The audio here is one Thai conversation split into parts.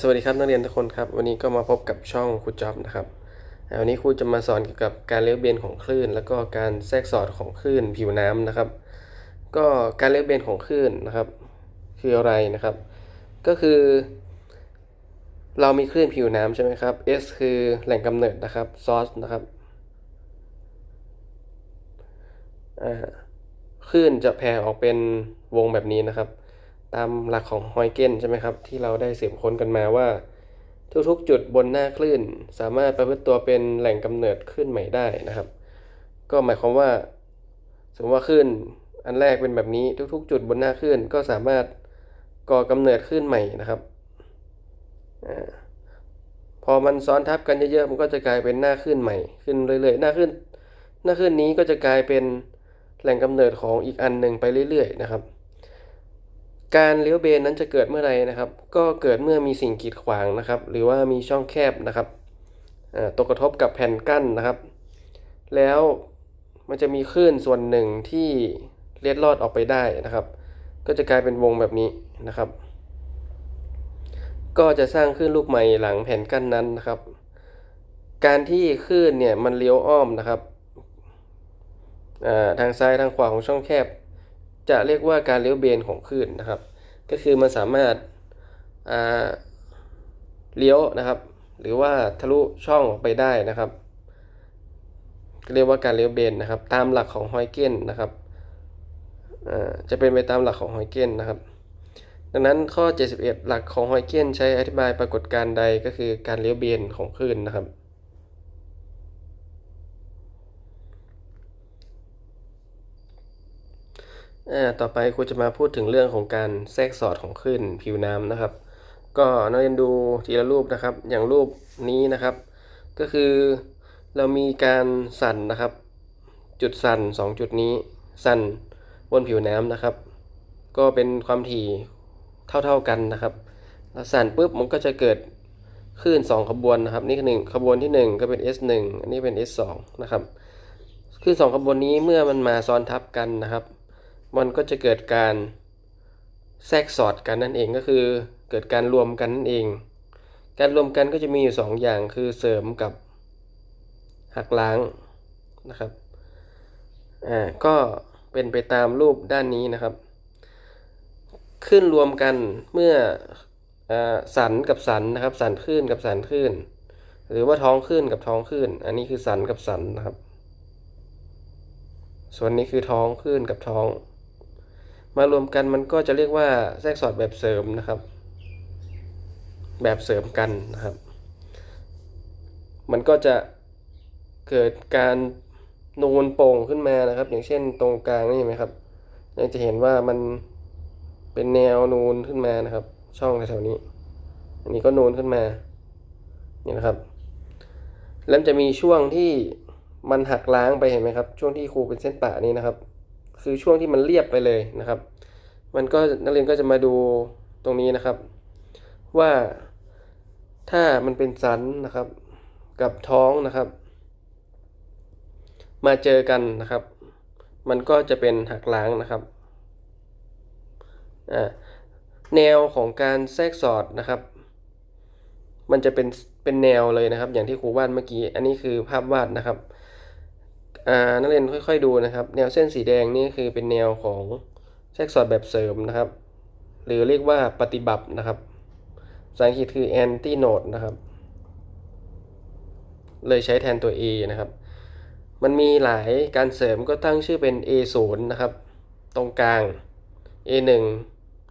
สวัสดีครับนักเรียนทุกคนครับวันนี้ก็มาพบกับช่องครูจ็อบนะครับวันนี้ครูจะมาสอนเกี่ยวกับการเลี้ยวเบนของคลื่น แล้วก็การแทรกสอดของคลื่นผิวน้ำนะครับ ก็การเลี้ยวเบนของคลื่นนะครับ คืออะไรนะครับ ก็คือ เรามีคลื่นผิวน้ำใช่ไหมครับ S คือแหล่งกำเนิดนะครับ source นะครับคลื่นจะแผ่ออกเป็นวงแบบนี้นะครับ ตามหลักของฮอยเกนใช่ไหมครับ ที่เราได้สืบค้นกันมาว่า ทุกๆ จุดบนหน้าคลื่น สามารถประพฤติตัวเป็นแหล่งกำเนิดคลื่นใหม่ได้นะครับ ก็หมายความว่า สมมติว่าคลื่นอันแรกเป็นแบบนี้ทุกๆ จุดบนหน้าคลื่นก็สามารถก่อกำเนิดคลื่นใหม่นะครับอพอมันซ้อนทับกันเยอะๆมันก็จะกลายเป็นหน้าคลื่นใหม่ขึ้นเรื่อยๆหน้าคลื่นหน้าคลื่นนี้ก็จะกลายเป็นแหล่งกำเนิดของอีกอันหนึ่งไปเรื่อยๆนะครับ การเลี้ยวเบนนั้นจะเกิดเมื่อไรนะครับ ก็เกิดเมื่อมีสิ่งกีดขวางนะครับ หรือว่ามีช่องแคบนะครับตกกระทบกับแผ่นกั้นนะครับ แล้วมันจะมีคลื่นส่วนหนึ่งที่เล็ดลอดออกไปได้นะครับ ก็จะกลายเป็นวงแบบนี้นะครับ ก็จะสร้างคลื่นลูกใหม่หลังแผ่นกั้นนั้นนะครับ การที่คลื่นเนี่ยมันเลี้ยวอ้อมนะครับทางซ้ายทางขวาของช่องแคบ จะเรียกว่าการเลี้ยวเบนของคลื่นนะครับ ก็คือมันสามารถเลี้ยวนะครับ หรือว่าทะลุช่องออกไปได้นะครับเรียกว่าการเลี้ยวเบนนะครับ ตามหลักของฮอยเกนนะครับจะเป็นไปตามหลักของฮอยเกนนะครับ ดังนั้นข้อ 71 หลักของฮอยเกนใช้อธิบายปรากฏการณ์ใดก็คือการเลี้ยวเบนของคลื่นนะครับ ต่อไปครูจะมาพูดถึงเรื่องของการแทรกสอดของคลื่นผิวน้ำนะครับ ก็นักเรียนดูทีละรูปนะครับ อย่างรูปนี้นะครับ ก็คือเรามีการสั่นนะครับ จุดสั่น 2 จุดนี้ สั่นบนผิวน้ำนะครับ ก็เป็นความถี่เท่าๆกันนะครับแล้วสั่นปุ๊บมันก็จะเกิดคลื่น2ขบวนนะครับ นี่คือหนึ่งขบวนที่ 1 ก็เป็น S1 อันนี้เป็น S2 นะครับคลื่น2ขบวนนี้เมื่อมันมาซ้อนทับกันนะครับ มันก็จะเกิดการแทรกสอดกันนั่นเองก็คือ เกิดการรวมกันนั่นเอง การรวมกันก็จะมีอยู่2อย่างคือเสริมกับหักล้างนะครับอ่าก็เป็นไปตามรูปด้านนี้นะครับ ขึ้นรวมกันเมื่ออสันกับสันนะครับ สันขึ้นกับสันขึ้นหรือว่าท้องขึ้นกับท้องขึ้นอันนี้คือสันกับสันนะครับ ส่วนนี้คือท้องขึ้นกับท้อง มารวมกันมันก็จะเรียกว่าแทรกสอดแบบเสริมนะครับ แบบเสริมกันนะครับ มันก็จะเกิดการนูนโป่งขึ้นมานะครับ อย่างเช่นตรงกลางนี่ไหมครับยังจะเห็นว่ามันเป็นแนวนูนขึ้นมานะครับ ช่องแถวนี้ อันนี้ก็นูนขึ้นมานี่นะครับแล้วจะมีช่วงที่มันหักล้างไปเห็นไหมครับ ช่วงที่ครูเป็นเส้นปะนี้นะครับ คือช่วงที่มันเรียบไปเลยนะครับ มันก็นักเรียนก็จะมาดูตรงนี้นะครับ ว่าถ้ามันเป็นสันนะครับ กับท้องนะครับ มาเจอกันนะครับ มันก็จะเป็นหักล้างนะครับแนวของการแทรกสอดนะครับ มันจะเป็นเป็นแนวเลยนะครับ อย่างที่ครูวาดเมื่อกี้ อันนี้คือภาพวาดนะครับ นักเรียนค่อยๆดูนะครับ แนวเส้นสีแดงนี่คือเป็นแนวของแทรกสอดแบบเสริมนะครับ หรือเรียกว่าปฏิบัตินะครับภาษาอังกฤษคือ anti node นะครับ เลยใช้แทนตัว A นะครับ มันมีหลายการเสริมก็ตั้งชื่อเป็น A0 นะครับ ตรงกลาง A1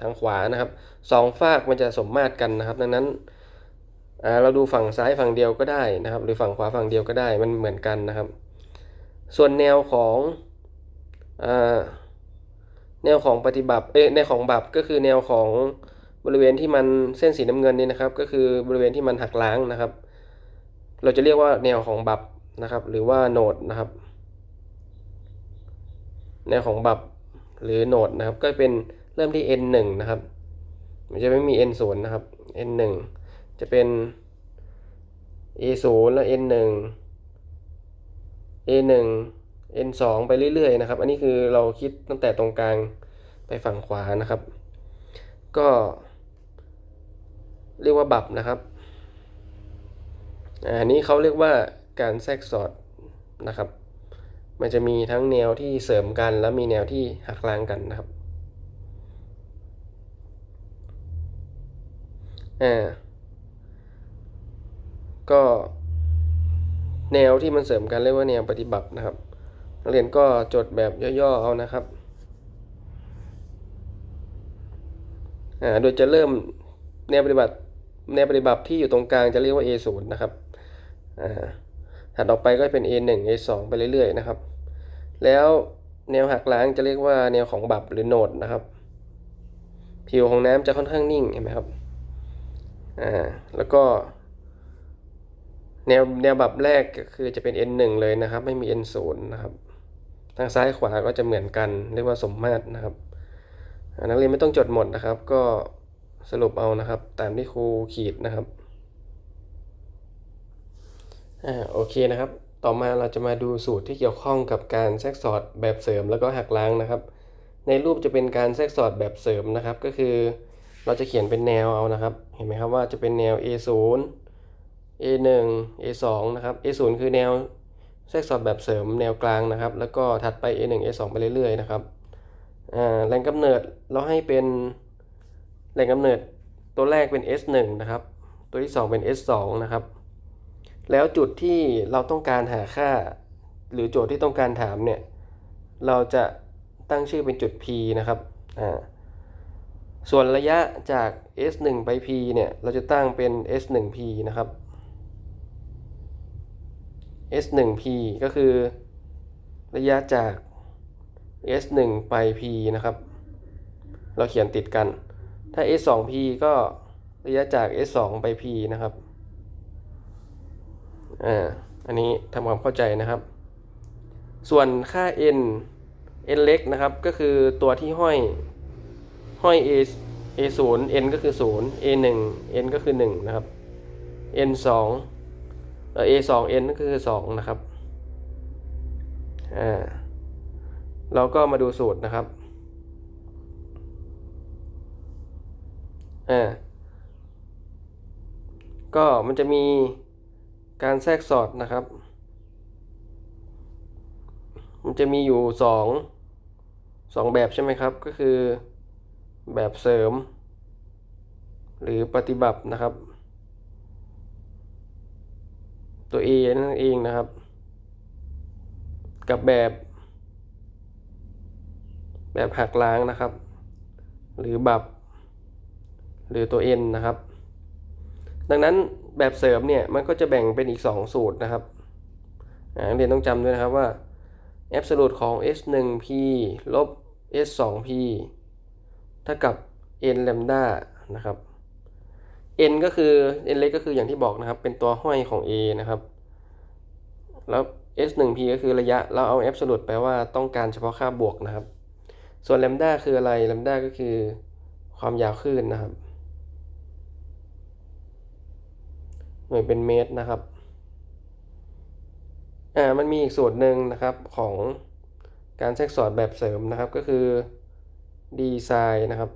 ทางขวานะครับสองฝากมันจะสมมาตรกันนะครับ ดังนั้นเราดูฝั่งซ้ายฝั่งเดียวก็ได้นะครับ หรือฝั่งขวาฝั่งเดียวก็ได้มันเหมือนกันนะครับ ส่วนแนวของแนวของปฏิบัติเอ้แนวของบับก็คือแนวของบริเวณที่มันเส้นสีน้ำเงินนี่นะครับ ก็คือบริเวณที่มันหักล้างนะครับ เราจะเรียกว่าแนวของบับนะครับ หรือว่าโนดนะครับ แนวของบับหรือโนดนะครับ ก็เป็นเริ่มที่ n 1นะครับ มันจะไม่มี n 0นะครับ n 1จะเป็น a 0และ n 1 a1 n2 ไปเรื่อยๆนะครับ อันนี้คือเราคิดตั้งแต่ตรงกลางไปฝั่งขวานะครับ ก็เรียกว่าบับนะครับ อันนี้เขาเรียกว่าการแทรกสอดนะครับ มันจะมีทั้งแนวที่เสริมกัน และมีแนวที่หักล้างกันนะครับ อ่า ก็ แนวที่มันเสริมกันเรียกว่าแนวปฏิบัตินะครับ นักเรียนก็จดแบบย่อๆเอานะครับอ่าโดยจะเริ่มแนวปฏิบัติแนวปฏิบัติที่อยู่ตรงกลางจะเรียกว่า A0 นะครับอ่าถัดออกไปก็เป็น A1 A2 ไปเรื่อยๆนะครับ แล้วแนวหักล้างจะเรียกว่าแนวของบับหรือโหนดนะครับ ผิวของน้ำจะค่อนข้างนิ่งเห็นไหมครับ อ่า แล้วก็ แนวแนวบับแรกก็คือจะเป็น N1 เลยนะครับ ไม่มี N0 นะครับ ทางซ้ายขวาก็จะเหมือนกัน เรียกว่าสมมาตรนะครับนักเรียนไม่ต้องจดหมดนะครับ ก็สรุปเอานะครับ ตามที่ครูขีดนะครับอ่าโอเคนะครับ ต่อมาเราจะมาดูสูตรที่เกี่ยวข้องกับการแทรกสอดแบบเสริมแล้วก็หักล้างนะครับ ในรูปจะเป็นการแทรกสอดแบบเสริมนะครับ ก็คือ เราจะเขียนเป็นแนวเอานะครับ เห็นไหมครับว่าจะเป็นแนว A0 A1 A2 นะครับ A0 คือแนวแทรกสอดแบบเสริมแนวกลางนะครับ แล้วก็ถัดไป A1 A2 ไปเรื่อยๆนะครับแหล่งกำเนิดเราให้เป็นแหล่งกำเนิดตัวแรกเป็น S1 นะครับ ตัวที่ 2 เป็น S2 นะครับ แล้วจุดที่เราต้องการหาค่า หรือโจทย์ที่ต้องการถามเนี่ย เราจะตั้งชื่อเป็นจุด P นะครับ ส่วนระยะจาก S1 ไป P เนี่ย เราจะตั้งเป็น S1P นะครับ S1P ก็คือระยะจาก S1 ไป P นะครับ เราเขียนติดกัน ถ้า S2P ก็ระยะจาก S2 ไป P นะครับ อ่า อันนี้ทำความเข้าใจนะครับ ส่วนค่า n n เล็กนะครับ ก็คือตัวที่ห้อยห้อย a a 0 n ก็คือ 0 a 1 n ก็คือ 1 นะครับ n 2 เอ่อ a 2 n ก็คือ 2 นะครับ อ่า เราก็มาดูสูตรนะครับ อ่า ก็มันจะมีการแทรกสอดนะครับ มันจะมีอยู่สองสองแบบใช่ไหมครับ ก็คือแบบเสริม หรือปฏิบัตินะครับ ตัว A นั่นเองนะครับ กับแบบ แบบหักล้างนะครับ หรือบับ หรือตัว N นะครับ ดังนั้นแบบเสริมเนี่ยมันก็จะแบ่งเป็นอีก 2 สูตรนะครับนักเรียนต้องจำด้วยนะครับว่า absolute ของ s1p ลบ s2p เท่ากับ n lambda นะครับ n ก็คือ n เล็กก็คืออย่างที่บอกนะครับ เป็นตัวห้อยของ a นะครับ แล้ว s1p ก็คือระยะ เราเอา absolute แปลว่าต้องการเฉพาะค่าบวกนะครับ ส่วน lambda คืออะไร lambda ก็คือความยาวคลื่นนะครับ หน่วยเป็นเมตรนะครับ อ่า มันมีอีกสูตรหนึ่งนะครับของการแทรกสอดแบบเสริมนะครับก็คือ d ไซน์นะครับ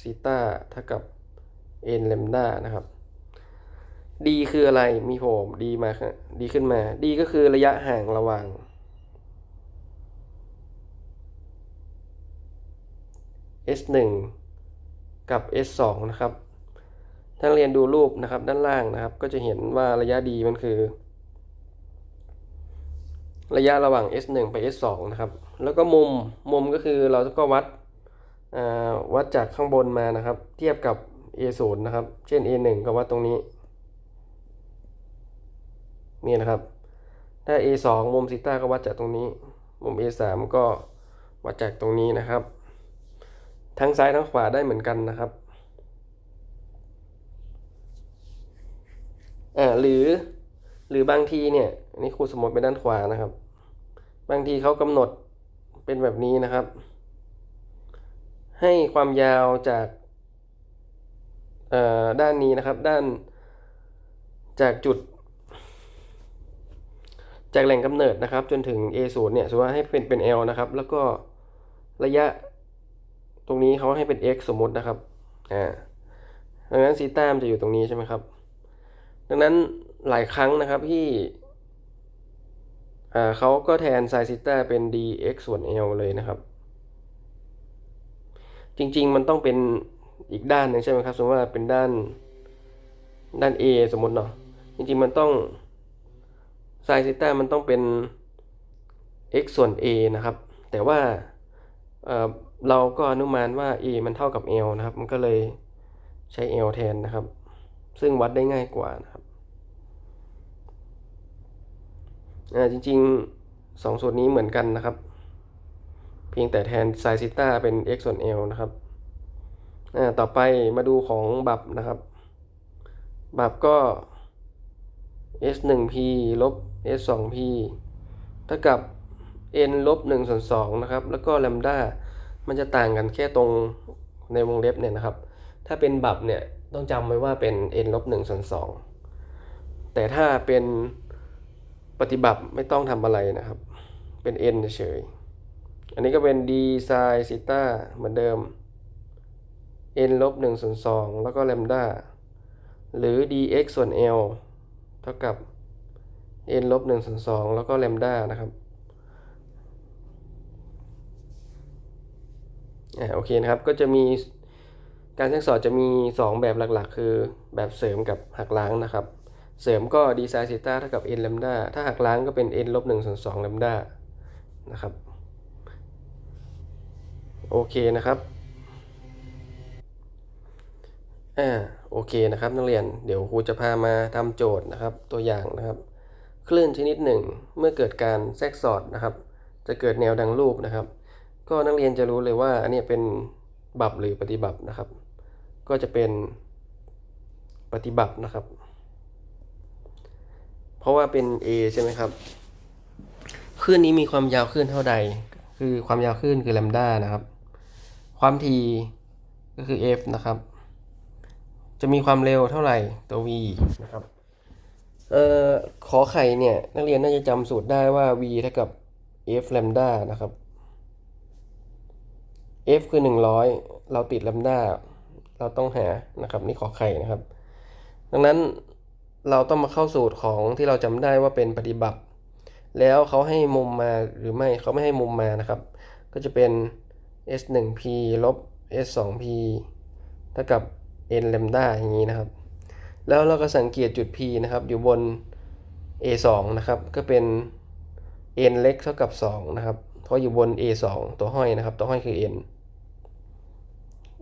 ซีตาเท่ากับ n เลมดานะครับ d คืออะไรมีโผล่ d มาดีขึ้นมา d ก็คือระยะห่างระหว่าง s1 กับ s2 นะครับถ้าเรียนดูรูปนะครับด้านล่างนะครับ ก็จะเห็นว่าระยะ d มันคือ ระยะระหว่าง s1 ไป s2 นะครับ แล้วก็มุมมุมก็คือเราก็วัดวัดจากข้างบนมานะครับ เทียบกับ a0 นะครับ เช่น a1 ก็วัดตรงนี้ นี่นะครับ ถ้า a2 มุมซีต้าก็วัดจากตรงนี้ มุม a3 ก็วัดจากตรงนี้นะครับ ทั้งซ้ายทั้งขวาได้เหมือนกันนะครับอ่าหรือหรือบางทีเนี่ยนนี้ครูสมมติไปด้านขวานะครับ บางทีเขากำหนดเป็นแบบนี้นะครับ ให้ความยาวจาก ด้านนี้นะครับด้านจากจุด จากแหล่งกำเนิดนะครับ จนถึง A0 เนี่ยสมมติว่าให้เป็นเป็น L นะครับ แล้วก็ระยะตรงนี้เขาให้เป็น x สมมตินะครับอ่าดังนั้นซีต้ามจะอยู่ตรงนี้ใช่ไหมครับ ดังนั้นหลายครั้งนะครับที่อ่าเขาก็แทนไซซิต้าเป็น dx ส่วน l เลยนะครับ จริงๆมันต้องเป็น อีกด้านหนึ่งใช่ไหมครับ สมมติว่าเป็นด้านด้าน a สมมติเนาะจริงๆมันต้องไซซิต้ามันต้องเป็น x ส่วน a นะครับ แต่ว่าเออเราก็อนุมานว่า a มันเท่ากับ l นะครับ มันก็เลยใช้ l แทนนะครับ ซึ่งวัดได้ง่ายกว่านะครับจริงๆสองส่วนนี้เหมือนกันนะครับ เพียงแต่แทนไซซิต้าเป็น x ส่วน l นะครับ ต่อไปมาดูของบับนะครับ บับก็ s 1 p ลบ s 2 p เท่ากับ n ลบ1ส่วน2นะครับ แล้วก็แลมด้ามันจะต่างกันแค่ตรงในวงเล็บเนี่ยนะครับ ถ้าเป็นบับเนี่ยต้องจำไว้ว่าเป็น n ลบ1ส่วน2แต่ถ้าเป็นปฏิบัติไม่ต้องทำอะไรนะครับ เป็น n เฉย อันนี้ก็เป็น d sin ซิต้าเหมือนเดิม n ลบ1ส่วน2แล้วก็แลมด้าหรือ dx ส่วน l เท่ากับ n ลบ1ส่วน2แล้วก็แลมด้านะครับอ่าโอเคนะครับ ก็จะมีการแทรกสอดจะมี 2 แบบหลักๆ คือแบบเสริมกับหักล้างนะครับ เสริมก็ d sin ซิต้าเท่ากับ n แลมด้าถ้าหักล้างก็เป็น n ลบ1ส่วน2แลมด้านะครับ โอเคนะครับ อ่าโอเคนะครับนักเรียนเดี๋ยวครูจะพามาทำโจทย์นะครับตัวอย่างนะครับ คลื่นชนิดหนึ่งเมื่อเกิดการแทรกสอดนะครับ จะเกิดแนวดังรูปนะครับ ก็นักเรียนจะรู้เลยว่าอันนี้เป็นบับหรือปฏิบัตินะครับ ก็จะเป็นปฏิบัตินะครับ เพราะว่าเป็น A ใช่ไหมครับคลื่นนี้มีความยาวคลื่นเท่าใด คือความยาวคลื่นคือแลมด้านะครับ ความถี่ก็คือ f นะครับ จะมีความเร็วเท่าไหร่ตัว v นะครับเอ่อขอไข่เนี่ย นักเรียนน่าจะจำสูตรได้ว่า v เท่ากับ f lambda นะครับ f คือ 100 เราติด lambda เราต้องหานะครับ นี่ขอไข่นะครับ ดังนั้นเราต้องมาเข้าสูตรของที่เราจำได้ว่าเป็นปฏิบัติ แล้วเขาให้มุมมาหรือไม่เขาไม่ให้มุมมานะครับ ก็จะเป็น s 1 p ลบ s 2 p เท่ากับ n l a m d a อย่างนี้นะครับ แล้วเราก็สังเกตจุด p นะครับอยู่บน a 2นะครับก็เป็น n เล็กเท่ากับ2นะครับเพราะอยู่บน a 2ตัวห้อยนะครับ ตัวห้อยคือ n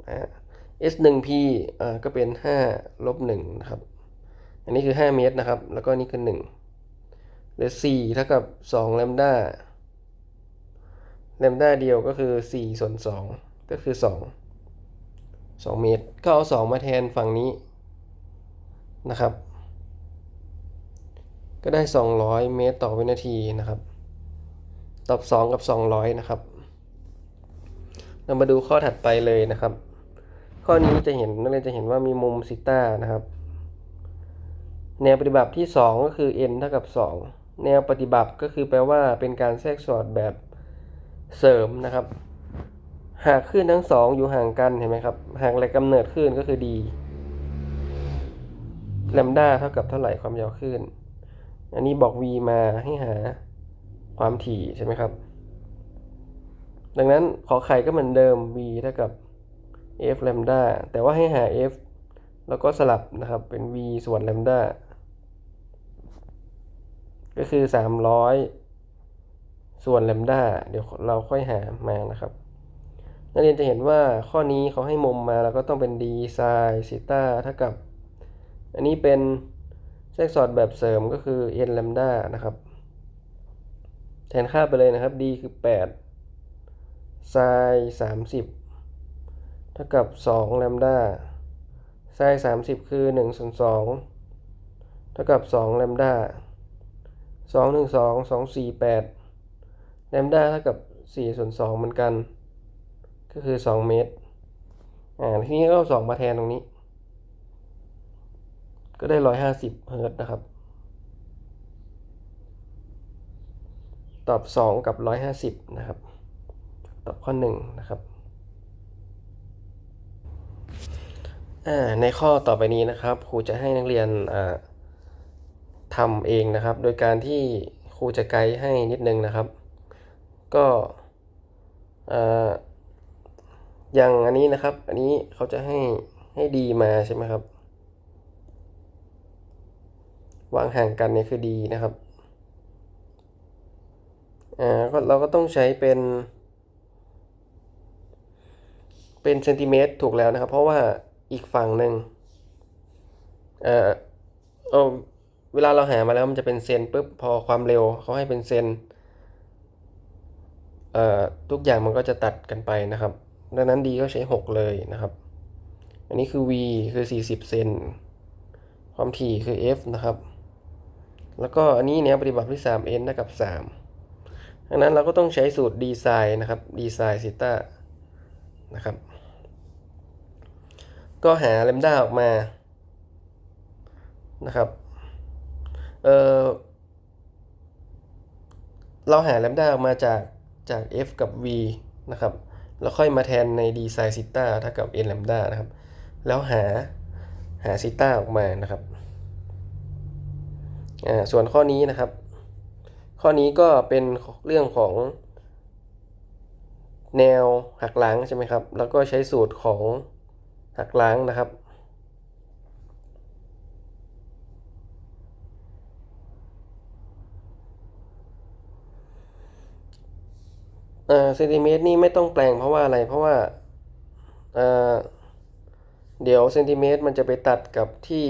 อ่า s 1 p อ่าก็เป็น5ลบ1นะครับ อันนี้คือ 5 เมตรนะครับ แล้วก็นี่คือ 1หลือ 4 เท่ากับ2 lambda lambda เดียวก็คือ 4 ส่วน 2 ก็คือ 2 2 เมตร ก็เอา 2 มาแทนฝั่งนี้นะครับ ก็ได้ 200 เมตรต่อวินาทีนะครับ ตอบ 2 กับ 200 นะครับ เรามาดูข้อถัดไปเลยนะครับ ข้อนี้จะเห็นนักเรียนจะเห็นว่ามีมุมซิต้านะครับ แนวปฏิบัติที่ 2 ก็คือ n เท่ากับ 2 แนวปฏิบัติก็คือแปลว่าเป็นการแทรกสอดแบบเสริมนะครับ หากคลื่นทั้งสองอยู่ห่างกันเห็นไหมครับ หากแหล่งกำเนิดคลื่นก็คือ d แลมด้าเท่ากับเท่าไหร่ความยาวคลื่น อันนี้บอก v มาให้หาความถี่ใช่ไหมครับ ดังนั้นขอไข่ก็เหมือนเดิม v เท่ากับ f แลมด้าแต่ว่าให้หา f แล้วก็สลับนะครับเป็น v ส่วนแลมด้าก็คือ 300 ส่วนแลมด้าเดี๋ยวเราค่อยหามานะครับ นักเรียนจะเห็นว่าข้อนี้เขาให้มุมมาแล้วก็ต้องเป็น d sin ซิต้าเท่ากับ อันนี้เป็นแทรกสอดแบบเสริมก็คือ n lambda นะครับ แทนค่าไปเลยนะครับ d คือ8 sin 30 เท่ากับ2 lambda sin 30 คือ1ส่วน2เท่ากับ2 lambda 2 1 2 2 4 8 lambda เท่ากับ4ส่วน2เหมือนกัน ก็คือ 2 เมตร อ่า ทีนี้ก็เอา2มาแทนตรงนี้ ก็ได้ 150 เฮิร์ตนะครับ ตอบ 2 กับ 150 นะครับ ตอบข้อ 1 นะครับ อ่า ในข้อต่อไปนี้นะครับ ครูจะให้นักเรียน อ่าทำเองนะครับ โดยการที่ครูจะไกด์ให้นิดนึงนะครับ ก็อ่า อย่างอันนี้นะครับ อันนี้เขาจะให้ให้ดีมาใช่ไหมครับ วางห่างกันเนี่ยคือดีนะครับ อ่าก็เราก็ต้องใช้เป็น เป็นเซนติเมตรถูกแล้วนะครับ เพราะว่าอีกฝั่งหนึ่งเอ่อเออเวลาเราหามาแล้วมันจะเป็นเซนปุ๊บพอความเร็วเขาให้เป็นเซนเอ่อทุกอย่างมันก็จะตัดกันไปนะครับ ดังนั้นดีก็ใช้ 6 เลยนะครับ อันนี้คือ v คือ 40 เซน ความถี่คือ f นะครับ แล้วก็อันนี้แนวปฏิบัติที่ 3n เท่ากับ 3 ดังนั้นเราก็ต้องใช้สูตร d sin นะครับ d sin ซิต้านะครับ ก็หาเลมด้าออกมา นะครับ เออเราหาเลมด้าออกมาจากจาก f กับ v นะครับ แล้วค่อยมาแทนใน d sin ซิต้าเท่ากับ n เลมด้านะครับ แล้วหาหาซิต้าออกมานะครับอ่าส่วนข้อนี้นะครับ ข้อนี้ก็เป็นเรื่องของ แนวหักหลังใช่ไหมครับ แล้วก็ใช้สูตรของหักล้างนะครับ เอ่อเซนติเมตรนี่ไม่ต้องแปลงเพราะว่าอะไรเพราะว่าเอ่อเดี๋ยวเซนติเมตรมันจะไปตัดกับที่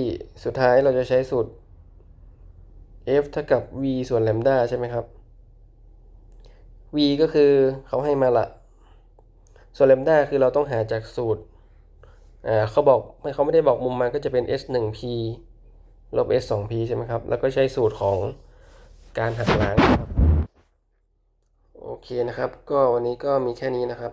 สุดท้ายเราจะใช้สูตร f เท่ากับ v ส่วนแลมด้าใช่ไหมครับ v ก็คือเขาให้มาละ ส่วนแลมด้าคือเราต้องหาจากสูตรอ่าเขาบอกไม่เขาไม่ได้บอกมุมมาก็จะเป็น s 1 p ลบ s 2 p ใช่ไหมครับ แล้วก็ใช้สูตรของการหักล้าง เคนะครับ ก็วันนี้ก็มีแค่นี้นะครับ